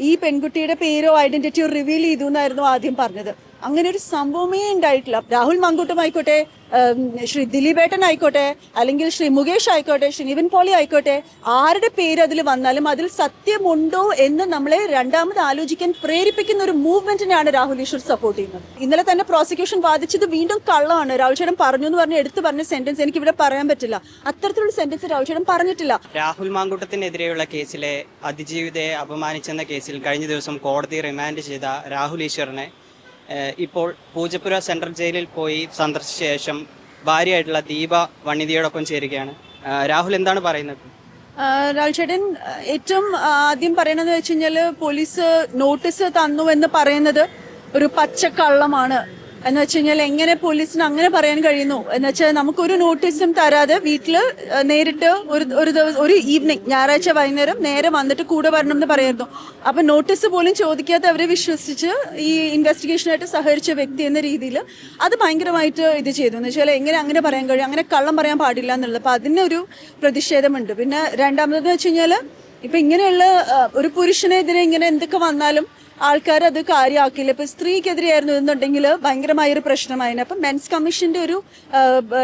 ഈ പെൺകുട്ടിയുടെ പേരോ ഐഡന്റിറ്റിയോ റിവീൽ ചെയ്തു എന്നായിരുന്നു ആദ്യം പറഞ്ഞത്. അങ്ങനെ ഒരു സംഭവമേ ഉണ്ടായിട്ടില്ല. രാഹുൽ മങ്കൂട്ടം ആയിക്കോട്ടെ ശ്രീ ദിലീപേട്ടൻ ആയിക്കോട്ടെ അല്ലെങ്കിൽ ശ്രീ മുകേഷ് ആയിക്കോട്ടെ ശ്രീ നിവിൻ പോളി ആയിക്കോട്ടെ ആരുടെ പേര് അതിൽ വന്നാലും അതിൽ സത്യമുണ്ടോ എന്ന് നമ്മളെ രണ്ടാമത് ആലോചിക്കാൻ പ്രേരിപ്പിക്കുന്ന ഒരു മൂവ്മെന്റിനെയാണ് രാഹുൽ ഈശ്വർ സപ്പോർട്ട് ചെയ്യുന്നത്. ഇന്നലെ തന്നെ പ്രോസിക്യൂഷൻ വാദിച്ചത് വീണ്ടും കള്ളമാണ്. രാഹുൽ ചേട്ടൻ പറഞ്ഞു എന്ന് പറഞ്ഞ് എടുത്തു പറഞ്ഞ സെന്റൻസ് എനിക്ക് ഇവിടെ പറയാൻ പറ്റില്ല. അത്തരത്തിലുള്ള സെന്റൻസ് രാഹുൽ ചേട്ടൻ പറഞ്ഞിട്ടില്ല. രാഹുൽ മാങ്കൂട്ടത്തിനെതിരെയുള്ള കേസിലെ അതിജീവിതയെ അപമാനിച്ചെന്ന കേസിൽ കഴിഞ്ഞ ദിവസം കോടതി റിമാൻഡ് ചെയ്ത രാഹുൽ ഈശ്വറിനെ ഇപ്പോൾ പൂജപ്പുര സെൻട്രൽ ജയിലിൽ പോയി സന്ദർശിച്ച ശേഷം ഭാര്യയായിട്ടുള്ള ദീപ വണ്ണിതിയോടൊപ്പം ചേരുകയാണ്. രാഹുൽ എന്താണ് പറയുന്നത്? രാഹുൽ ചേട്ടൻ ഏറ്റവും ആദ്യം പറയണതെന്ന് വെച്ച് കഴിഞ്ഞാൽ പോലീസ് നോട്ടീസ് തന്നു എന്ന് പറയുന്നത് ഒരു പച്ചക്കള്ളമാണ്. എന്ന് വെച്ച് കഴിഞ്ഞാൽ എങ്ങനെ പോലീസിന് അങ്ങനെ പറയാൻ കഴിയുന്നു? എന്ന് വെച്ചാൽ നമുക്കൊരു നോട്ടീസും തരാതെ വീട്ടിൽ നേരിട്ട് ഒരു ഒരു ദിവസം ഒരു ഈവനിങ് ഞായറാഴ്ച വൈകുന്നേരം നേരെ വന്നിട്ട് കൂടെ വരണം എന്ന് പറയായിരുന്നു. അപ്പൊ നോട്ടീസ് പോലും ചോദിക്കാതെ അവരെ വിശ്വസിച്ച് ഈ ഇൻവെസ്റ്റിഗേഷനായിട്ട് സഹകരിച്ച വ്യക്തി എന്ന രീതിയിൽ അത് ഭയങ്കരമായിട്ട് ഇത് ചെയ്തു. എന്ന് വെച്ചാൽ എങ്ങനെ അങ്ങനെ പറയാൻ കഴിയും? അങ്ങനെ കള്ളം പറയാൻ പാടില്ല എന്നുള്ളത്. അപ്പൊ അതിനൊരു പ്രതിഷേധമുണ്ട്. പിന്നെ രണ്ടാമതെന്ന് വെച്ച് കഴിഞ്ഞാൽ ഇപ്പൊ ഇങ്ങനെയുള്ള ഒരു പുരുഷനെതിരെ ഇങ്ങനെ എന്തൊക്കെ വന്നാലും ആൾക്കാർ അത് കാര്യമാക്കില്ല ഇപ്പൊ സ്ത്രീക്കെതിരെയായിരുന്നു എന്നുണ്ടെങ്കിൽ ഭയങ്കരമായ ഒരു പ്രശ്നമായിരുന്നു. അപ്പൊ മെൻസ് കമ്മീഷന്റെ ഒരു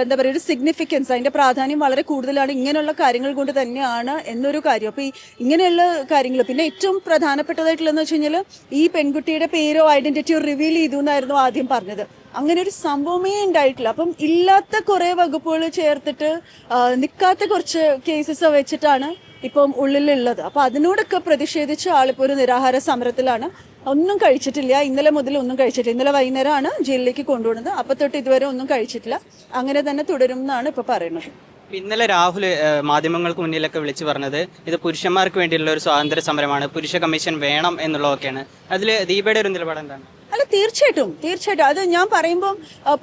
എന്താ പറയുക ഒരു സിഗ്നിഫിക്കൻസ് അതിന്റെ പ്രാധാന്യം വളരെ കൂടുതലാണ് ഇങ്ങനെയുള്ള കാര്യങ്ങൾ കൊണ്ട് തന്നെയാണ് എന്നൊരു കാര്യം. അപ്പോൾ ഈ ഇങ്ങനെയുള്ള കാര്യങ്ങൾ പിന്നെ ഏറ്റവും പ്രധാനപ്പെട്ടതായിട്ടുള്ളതെന്ന് വെച്ച് കഴിഞ്ഞാൽ ഈ പെൺകുട്ടിയുടെ പേരോ ഐഡന്റിറ്റിയോ റിവീൽ ചെയ്തു എന്നായിരുന്നു ആദ്യം പറഞ്ഞത്. അങ്ങനെ ഒരു സംഭവമേ ഉണ്ടായിട്ടില്ല. അപ്പം ഇല്ലാത്ത കുറെ വകുപ്പുകൾ ചേർത്തിട്ട് നിൽക്കാത്ത കുറച്ച് കേസസ് വെച്ചിട്ടാണ് ഇപ്പം ഉള്ളിലുള്ളത്. അപ്പോൾ അതിനോടൊക്കെ പ്രതിഷേധിച്ച് ആളിപ്പോൾ ഒരു നിരാഹാര സമരത്തിലാണ്. ഒന്നും കഴിച്ചിട്ടില്ല. ഇന്നലെ മുതൽ ഒന്നും കഴിച്ചിട്ടില്ല. ഇന്നലെ വൈകുന്നേരമാണ് ജയിലിലേക്ക് കൊണ്ടുപോകുന്നത്. അപ്പം തൊട്ട് ഇതുവരെ ഒന്നും കഴിച്ചിട്ടില്ല. അങ്ങനെ തന്നെ തുടരും എന്നാണ് ഇപ്പൊ പറയുന്നത്. ഇന്നലെ രാഹുൽ മാധ്യമങ്ങൾക്ക് മുന്നിലൊക്കെ വിളിച്ചു പറഞ്ഞത് ഇത് പുരുഷന്മാർക്ക് വേണ്ടിയുള്ള ഒരു സ്വാതന്ത്ര്യ സമരമാണ് പുരുഷ കമ്മീഷൻ വേണം എന്നുള്ളതൊക്കെയാണ്. അതിൽ ദീപയുടെ ഒരു നിലപാട് എന്താണ് അല്ല തീർച്ചയായിട്ടും തീർച്ചയായിട്ടും. അത് ഞാൻ പറയുമ്പോൾ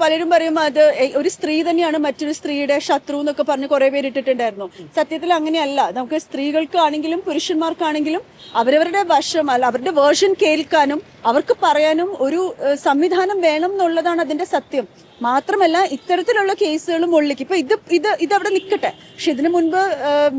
പലരും പറയും അത് ഒരു സ്ത്രീ തന്നെയാണ് മറ്റൊരു സ്ത്രീയുടെ ശത്രു എന്നൊക്കെ പറഞ്ഞ് കുറെ പേര് ഇട്ടിട്ടുണ്ടായിരുന്നു. സത്യത്തിൽ അങ്ങനെയല്ല. നമുക്ക് സ്ത്രീകൾക്കാണെങ്കിലും പുരുഷന്മാർക്കാണെങ്കിലും അവരവരുടെ വശം അല്ല അവരുടെ വേർഷൻ കേൾക്കാനും അവർക്ക് പറയാനും ഒരു സംവിധാനം വേണം എന്നുള്ളതാണ് അതിന്റെ സത്യം. മാത്രമല്ല ഇത്തരത്തിലുള്ള കേസുകളും ഉള്ളിക്ക് ഇപ്പൊ ഇത് ഇത് ഇതവിടെ നിൽക്കട്ടെ പക്ഷെ ഇതിനു മുൻപ്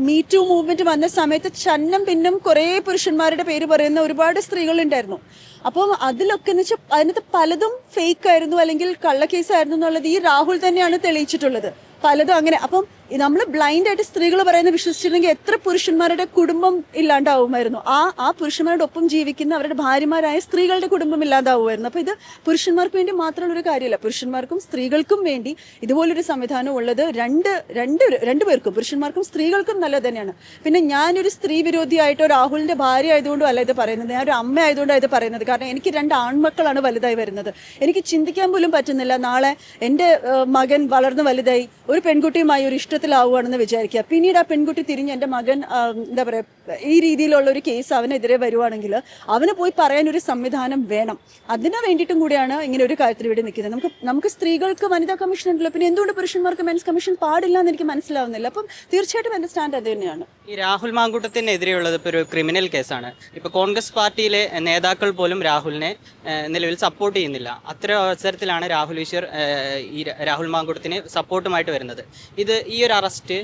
മീ ടു മൂവ്മെന്റ് വന്ന സമയത്ത് ചന്നം പിന്നും കുറെ പുരുഷന്മാരുടെ പേര് പറയുന്ന ഒരുപാട് സ്ത്രീകളുണ്ടായിരുന്നു. അപ്പോൾ അതിലൊക്കെ എന്ന് വെച്ചാൽ അതിനകത്ത് പലതും ഫേക്ക് ആയിരുന്നു അല്ലെങ്കിൽ കള്ളക്കേസായിരുന്നു എന്നുള്ളത് ഈ രാഹുൽ തന്നെയാണ് തെളിയിച്ചിട്ടുള്ളത്. പലതും അങ്ങനെ. അപ്പം നമ്മൾ ബ്ലൈൻഡ് ആയിട്ട് സ്ത്രീകൾ പറയുന്നത് വിശ്വസിച്ചിരുന്നെങ്കിൽ എത്ര പുരുഷന്മാരുടെ കുടുംബം ഇല്ലാണ്ടാവുമായിരുന്നു. ആ ആ പുരുഷന്മാരുടെ ഒപ്പം ജീവിക്കുന്ന അവരുടെ ഭാര്യമാരായ സ്ത്രീകളുടെ കുടുംബം ഇല്ലാതാവുമായിരുന്നു അപ്പോൾ ഇത് പുരുഷന്മാർക്ക് വേണ്ടി മാത്രമുള്ള ഒരു കാര്യമല്ല. പുരുഷന്മാർക്കും സ്ത്രീകൾക്കും വേണ്ടി ഇതുപോലൊരു സംവിധാനം ഉള്ളത് രണ്ട് രണ്ട് പേർക്കും. പുരുഷന്മാർക്കും സ്ത്രീകൾക്കും നല്ലത് തന്നെയാണ്. പിന്നെ ഞാനൊരു സ്ത്രീ വിരോധിയായിട്ടോ രാഹുലിന്റെ ഭാര്യ ആയതുകൊണ്ടും അല്ല ഇത് പറയുന്നത്. ഞാൻ ഒരു അമ്മ ആയതുകൊണ്ടാണ് ഇത് പറയുന്നത്. കാരണം എനിക്ക് രണ്ട് ആൺമക്കളാണ് വലുതായി വരുന്നത്. എനിക്ക് ചിന്തിക്കാൻ പോലും പറ്റുന്നില്ല. നാളെ എന്റെ മകൻ വളർന്ന് വലുതായി ഒരു പെൺകുട്ടിയുമായി ഒരു ഇഷ്ടത്തിലാവുകയാണെന്ന് വിചാരിക്കുക. പിന്നീട് ആ പെൺകുട്ടി തിരിഞ്ഞ് എന്റെ മകൻ എന്താ പറയുക ഈ രീതിയിലുള്ള ഒരു കേസ് അവനെതിരെ വരുവാണെങ്കിൽ അവന് പോയി പറയാൻ ഒരു സംവിധാനം വേണം. അതിന് വേണ്ടിയിട്ടും കൂടിയാണ് ഇങ്ങനെ ഒരു കാര്യത്തിൽ ഇവിടെ നിൽക്കുന്നത്. നമുക്ക് നമുക്ക് സ്ത്രീകൾക്ക് വനിതാ കമ്മീഷൻ ഉണ്ടല്ലോ. പിന്നെ എന്തുകൊണ്ട് പുരുഷന്മാർക്ക് മെൻസ് കമ്മീഷൻ പാടില്ല എന്ന് എനിക്ക് മനസ്സിലാവുന്നില്ല. അപ്പം തീർച്ചയായിട്ടും എന്റെ സ്റ്റാൻഡ് അത് തന്നെയാണ്. ഈ രാഹുൽ മാങ്കൂട്ടത്തിനെതിരെയുള്ളത് ഇപ്പോൾ ഒരു ക്രിമിനൽ കേസാണ്. ഇപ്പോൾ കോൺഗ്രസ് പാർട്ടിയിലെ നേതാക്കൾ പോലും രാഹുലിനെ നിലവിൽ സപ്പോർട്ട് ചെയ്യുന്നില്ല. അത്തരം അവസരത്തിലാണ് രാഹുൽ ഈശ്വർ ഈ രാഹുൽ മാങ്കൂട്ടത്തിന് സപ്പോർട്ടുമായിട്ട് വരുന്നത്. ഇത് ഈ ഒരു അറസ്റ്റ്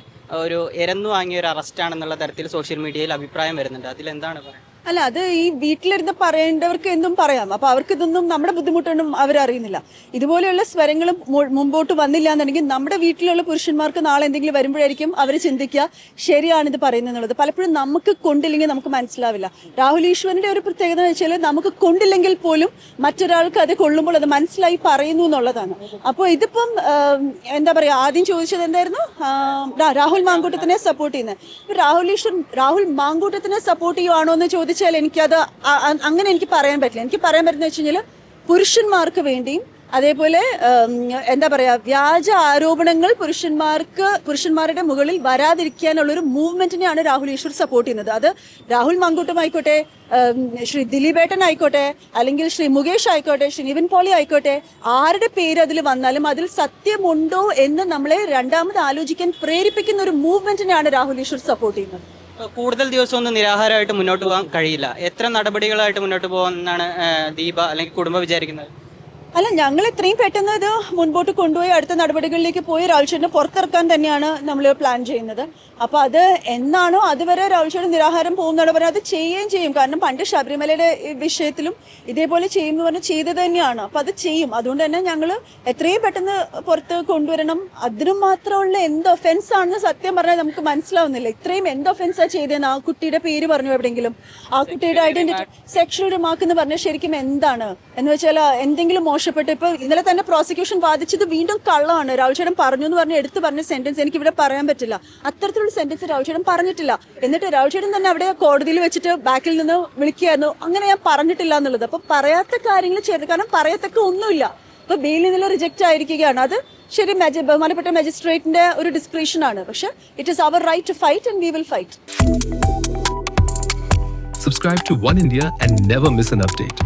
ഒരു എരന്നു വാങ്ങിയ ഒരു അറസ്റ്റാണെന്നുള്ള തരത്തിൽ സോഷ്യൽ മീഡിയയിൽ അഭിപ്രായം വരുന്നുണ്ട്. അതിലെന്താണ് പറയുന്നത് അല്ല അത് ഈ വീട്ടിലിരുന്ന് പറയേണ്ടവർക്ക് എന്തും പറയാം. അപ്പൊ അവർക്ക് ഇതൊന്നും നമ്മുടെ ബുദ്ധിമുട്ടൊന്നും അവരറിയുന്നില്ല. ഇതുപോലെയുള്ള സ്വരങ്ങൾ മുമ്പോട്ട് വന്നില്ല എന്നുണ്ടെങ്കിൽ നമ്മുടെ വീട്ടിലുള്ള പുരുഷന്മാർക്ക് നാളെ എന്തെങ്കിലും വരുമ്പോഴായിരിക്കും അവർ ചിന്തിക്കുക ശരിയാണ് ഇത് പറയുന്നത് എന്നുള്ളത് പലപ്പോഴും നമുക്ക് കൊണ്ടില്ലെങ്കിൽ നമുക്ക് മനസ്സിലാവില്ല. രാഹുൽ ഈശ്വറിന്റെ ഒരു പ്രത്യേകത എന്ന് വെച്ചാൽ നമുക്ക് കൊണ്ടില്ലെങ്കിൽ പോലും മറ്റൊരാൾക്ക് അത് കൊള്ളുമ്പോൾ അത് മനസ്സിലായി പറയുന്നു എന്നുള്ളതാണ്. അപ്പോൾ ഇതിപ്പം എന്താ പറയുക ആദ്യം ചോദിച്ചത് എന്തായിരുന്നു? രാഹുൽ മാങ്കൂട്ടത്തിനെ സപ്പോർട്ട് ചെയ്യുന്നത്. രാഹുൽ ഈശ്വർ രാഹുൽ മാങ്കൂട്ടത്തിനെ സപ്പോർട്ട് ചെയ്യുവാണോ എന്ന് ചോദിച്ചാൽ എനിക്കത് അങ്ങനെ എനിക്ക് പറയാൻ പറ്റില്ല. എനിക്ക് പറയാൻ പറ്റുന്ന വെച്ച് കഴിഞ്ഞാൽ പുരുഷന്മാർക്ക് വേണ്ടിയും അതേപോലെ എന്താ പറയുക വ്യാജ ആരോപണങ്ങൾ പുരുഷന്മാർക്ക് പുരുഷന്മാരുടെ മുകളിൽ വരാതിരിക്കാനുള്ളൊരു മൂവ്മെന്റിനെയാണ് രാഹുൽ ഈശ്വർ സപ്പോർട്ട് ചെയ്യുന്നത്. അത് രാഹുൽ മങ്കൂട്ടം ആയിക്കോട്ടെ ശ്രീ ദിലീപേട്ടൻ ആയിക്കോട്ടെ അല്ലെങ്കിൽ ശ്രീ മുകേഷ് ആയിക്കോട്ടെ ശ്രീ നിവിൻ പോളി ആയിക്കോട്ടെ ആരുടെ പേര് അതിൽ വന്നാലും അതിൽ സത്യമുണ്ടോ എന്ന് നമ്മളെ രണ്ടാമത് ആലോചിക്കാൻ പ്രേരിപ്പിക്കുന്ന ഒരു മൂവ്മെന്റിനെയാണ് രാഹുൽ ഈശ്വർ സപ്പോർട്ട് ചെയ്യുന്നത്. കൂടുതൽ ദിവസമൊന്നും നിരാഹാരമായിട്ട് മുന്നോട്ട് പോകാൻ കഴിയില്ല. എത്ര നടപടികളായിട്ട് മുന്നോട്ട് പോകാമെന്നാണ് ദീപ അല്ലെങ്കിൽ കുടുംബം വിചാരിക്കുന്നത്? അല്ല ഞങ്ങൾ ഇത്രയും പെട്ടെന്ന് ഇത് മുൻപോട്ട് കൊണ്ടുപോയി അടുത്ത നടപടികളിലേക്ക് പോയി രാഹുൽചേട്ടനെ പുറത്തിറക്കാൻ തന്നെയാണ് നമ്മൾ പ്ലാൻ ചെയ്യുന്നത്. അപ്പോൾ അത് എന്നാണോ അതുവരെ രാഹുൽചേട്ടൻ നിരാഹാരം പോകുന്നവരെ അത് ചെയ്യുകയും ചെയ്യും. കാരണം പണ്ട് ശബരിമലയുടെ വിഷയത്തിലും ഇതേപോലെ ചെയ്യും എന്ന് പറഞ്ഞ് ചെയ്തത് തന്നെയാണ്. അപ്പോൾ അത് ചെയ്യും. അതുകൊണ്ട് തന്നെ ഞങ്ങൾ എത്രയും പെട്ടെന്ന് പുറത്ത് കൊണ്ടുവരണം. അതിനും മാത്രമുള്ള എന്ത് ഒഫെൻസ് ആണെന്ന് സത്യം പറഞ്ഞാൽ നമുക്ക് മനസ്സിലാവുന്നില്ല. ഇത്രയും എന്ത് ഒഫെൻസാണ് ചെയ്തതെന്ന് ആ കുട്ടിയുടെ പേര് പറഞ്ഞു എവിടെയെങ്കിലും? ആ കുട്ടിയുടെ ഐഡന്റിറ്റി സെക്ഷൽ റിമാർക്ക് എന്ന് പറഞ്ഞാൽ ശരിക്കും എന്താണ്? എന്ന് വെച്ചാൽ എന്തെങ്കിലും മോശപ്പെട്ട് ഇപ്പൊ ഇന്നലെ തന്നെ പ്രോസിക്യൂഷൻ വാദിച്ചത് വീണ്ടും കള്ളമാണ് രാഹുൽചേട്ടൻ പറഞ്ഞു എന്ന് പറഞ്ഞ് എടുത്തു പറഞ്ഞ സെന്റൻസ് എനിക്ക് ഇവിടെ പറയാൻ പറ്റില്ല. അത്തരത്തിലുള്ള സെന്റൻസ് രാഹുൽചേട്ടൻ പറഞ്ഞിട്ടില്ല. എന്നിട്ട് രാഹുൽചേട്ടൻ തന്നെ അവിടെ കോടതിയിൽ വെച്ചിട്ട് ബാക്കിൽ നിന്ന് വിളിക്കുകയായിരുന്നു. അങ്ങനെ ഞാൻ പറഞ്ഞിട്ടില്ല എന്നുള്ളത്. അപ്പൊ പറയാത്ത കാര്യങ്ങൾ ചെയ്ത് കാരണം പറയത്തക്ക ഒന്നുമില്ല. ഇപ്പൊ ബെയിലിൽ നിന്ന് റിജക്റ്റ് ആയിരിക്കുകയാണ്. അത് ശരി മജി ബഹുമാനപ്പെട്ട മജിസ്ട്രേറ്റിന്റെ ഒരു ഡിസ്ക്രിപ്ഷൻ ആണ്. പക്ഷെ it is our right to fight and we will fight Subscribe to One India and never miss an update.